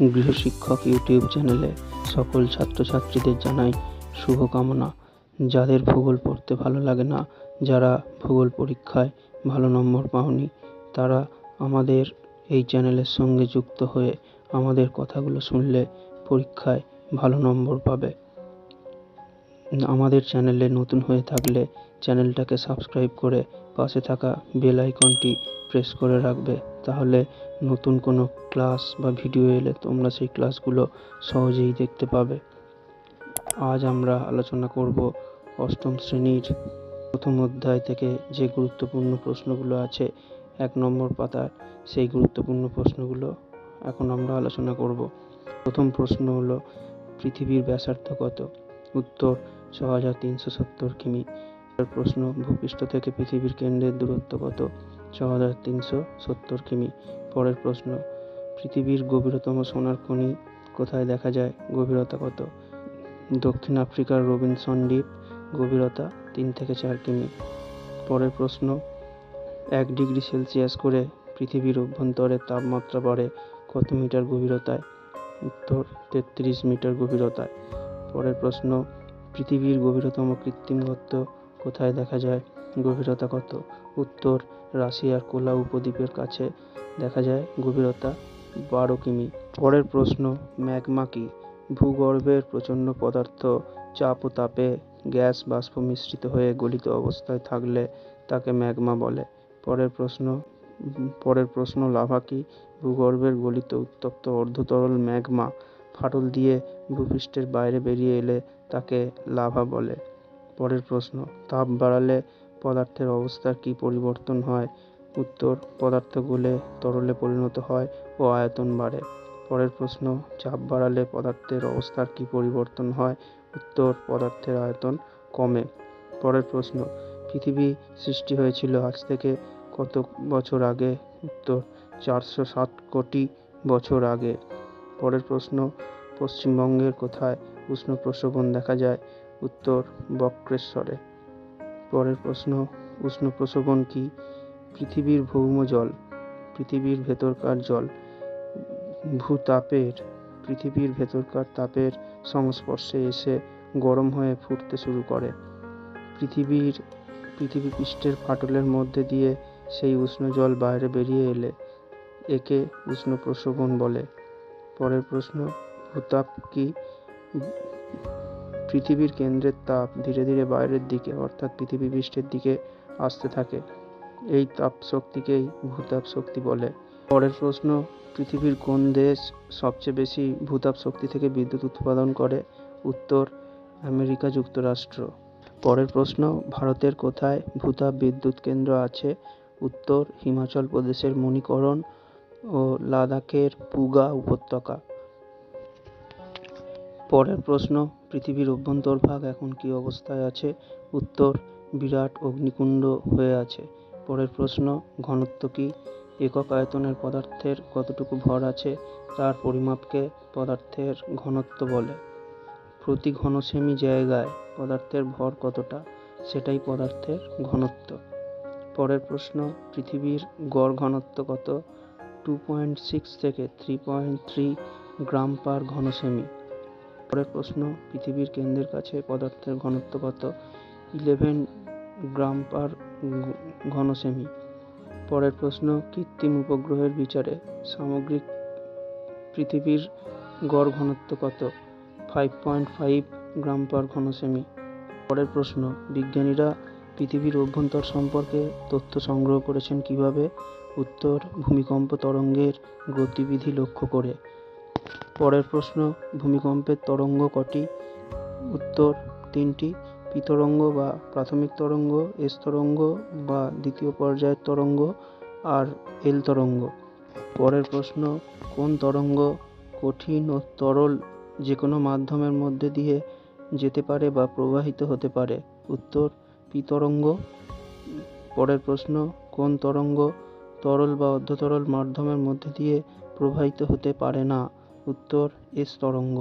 গৃহশিক্ষক YouTube চ্যানেলে সকল ছাত্রছাত্রীদের জানাই শুভকামনা। যাদের ভূগোল পড়তে ভালো লাগে না, যারা ভূগোল পরীক্ষায় ভালো নম্বর পাওনি, তারা আমাদের এই চ্যানেলের সঙ্গে যুক্ত হয়ে আমাদের কথাগুলো শুনলে পরীক্ষায় ভালো নম্বর পাবে। আমাদের চ্যানেলে নতুন হয়ে থাকলে চ্যানেলটাকে সাবস্ক্রাইব করে পাশে থাকা বেল আইকনটি প্রেস করে রাখবে। তাহলে নতুন কোনো ক্লাস বা ভিডিও এলে তোমরা সেই ক্লাসগুলো সহজেই দেখতে পাবে। আজ আমরা আলোচনা করব অষ্টম শ্রেণির প্রথম অধ্যায় থেকে যে গুরুত্বপূর্ণ প্রশ্নগুলো আছে এক নম্বর পাতার, সেই গুরুত্বপূর্ণ প্রশ্নগুলো এখন আমরা আলোচনা করব। প্রথম প্রশ্ন হলো, পৃথিবীর ব্যাসার্ধ কত? উত্তর ছ হাজার তিনশো সত্তর কিমি। এর প্রশ্ন, ভূপৃষ্ঠ থেকে পৃথিবীর কেন্দ্রের দূরত্ব কত? ছ হাজার তিনশো সত্তর কিমি। পরের প্রশ্ন, পৃথিবীর গভীরতম সোনার খনি কোথায় দেখা যায়? গভীরতা কত? দক্ষিণ আফ্রিকার রবিনসন দ্বীপ, গভীরতা তিন থেকে চার কিমি। পরের প্রশ্ন, এক ডিগ্রি সেলসিয়াস করে পৃথিবীর অভ্যন্তরে তাপমাত্রা বাড়ে কত মিটার গভীরতায়? উত্তর, তেত্রিশ মিটার গভীরতায়। পরের প্রশ্ন পৃথিবীর গভীরতম কৃত্রিম গর্ত কোথায় দেখা যায়? গভীরতা কত? উত্তর, রাশিয়ার কোলা উপদ্বীপের কাছে দেখা যায় গভীরতা বারো কিমি। পরের প্রশ্ন, ম্যাগমা কি? ভূগর্ভের প্রচণ্ড পদার্থ, চাপ ও তাপে গ্যাস বাষ্প মিশ্রিত হয়ে গলিত অবস্থায় থাকলে তাকে ম্যাগমা বলে। পরের প্রশ্ন পরের প্রশ্ন, লাভা কি? ভূগর্ভের গলিত উত্তপ্ত অর্ধতরল ম্যাগমা ফাটল দিয়ে ভূপৃষ্ঠের বাইরে বেরিয়ে এলে তাকে লাভা বলে। পরের প্রশ্ন, তাপ বাড়ালে পদার্থের অবস্থার কী পরিবর্তন হয়? উত্তর পদার্থ গলে তরলে পরিণত হয় ও আয়তন বাড়ে। পরের প্রশ্ন, চাপ বাড়ালে পদার্থের অবস্থার কী পরিবর্তন হয়? উত্তর, পদার্থের আয়তন কমে। পরের প্রশ্ন, পৃথিবী সৃষ্টি হয়েছিল আজ থেকে কত বছর আগে? উত্তর, চারশো ষাট কোটি বছর আগে। পরের প্রশ্ন, পশ্চিমবঙ্গের কোথায় উষ্ণ প্রসবন দেখা যায়? উত্তর, বক্রেশ্বরে। পরের প্রশ্ন, উষ্ণ প্রসবন কি? পৃথিবীর ভৌম জল, পৃথিবীর ভেতরকার জল, ভূতাপের, পৃথিবীর ভেতরকার তাপের সংস্পর্শে এসে গরম হয়ে ফুটতে শুরু করে। পৃথিবীর, পৃথিবী পৃষ্ঠের ফাটলের মধ্যে দিয়ে সেই উষ্ণ জল বাইরে বেরিয়ে এলে, একে উষ্ণ প্রসবন বলে। পরের প্রশ্ন ভূতাপ কি পৃথিবীর কেন্দ্রের তাপ ধীরে ধীরে বাইরের দিকে, অর্থাৎ পৃথিবী পৃষ্ঠের দিকে আসতে থাকে? এই তাপ শক্তিকেই ভূতাপ শক্তি বলে। পরের প্রশ্ন, পৃথিবীর কোন দেশ সবচেয়ে বেশি ভূতাপ শক্তি থেকে বিদ্যুৎ উৎপাদন করে? উত্তর, আমেরিকা যুক্তরাষ্ট্র। পরের প্রশ্ন, ভারতের কোথায় ভূতাপ বিদ্যুৎ কেন্দ্র আছে? উত্তর, হিমাচল প্রদেশের মণিকরণ ও লাদাখের পুগা উপত্যকা। পরের প্রশ্ন, পৃথিবীর অভ্যন্তরভাগ এখন কী অবস্থায় আছে? উত্তর, বিরাট অগ্নিকুণ্ড হয়ে আছে। পরের প্রশ্ন, ঘনত্ব কি? একক আয়তনের পদার্থের কতটুকু ভর আছে? তার পরিমাপকে পদার্থের ঘনত্ব বলে। প্রতি ঘন সেমি জায়গায় পদার্থের ভর কতটা? সেটাই পদার্থের ঘনত্ব। পরের প্রশ্ন, পৃথিবীর গড় ঘনত্ব কত? টু পয়েন্ট সিক্স থেকে three point three gram per ঘন সেমি পরের প্রশ্ন, পৃথিবীর কেন্দ্রের কাছে পদার্থের ঘনত্ব কত? ইলেভেন গ্রাম পার ঘন সেমি পরের প্রশ্ন, কৃত্রিম উপগ্রহের বিচারে সামগ্রিক পৃথিবীর গড় ঘনত্ব কত? Five point five gram per ঘন সেমি পরের প্রশ্ন, বিজ্ঞানীরা পৃথিবীর অভ্যন্তর সম্পর্কে তথ্য সংগ্রহ করেছেন কীভাবে? উত্তর ভূমিকম্প তরঙ্গের গতিবিধি লক্ষ্য করে। পরের প্রশ্ন, ভূমিকম্পের তরঙ্গ কটি? উত্তর, তিনটি। পিতরঙ্গ বা প্রাথমিক তরঙ্গ, এস তরঙ্গ বা দ্বিতীয় পর্যায়ের তরঙ্গ আর এল তরঙ্গ। পরের প্রশ্ন, কোন তরঙ্গ কঠিন ও তরল যে কোনো মাধ্যমের মধ্যে দিয়ে যেতে পারে বা প্রবাহিত হতে পারে? উত্তর, পিতরঙ্গ। পরের প্রশ্ন, কোন তরঙ্গ তরল বা অর্ধতরল মাধ্যমের মধ্যে দিয়ে প্রবাহিত হতে পারে না। উত্তর এস তরঙ্গ।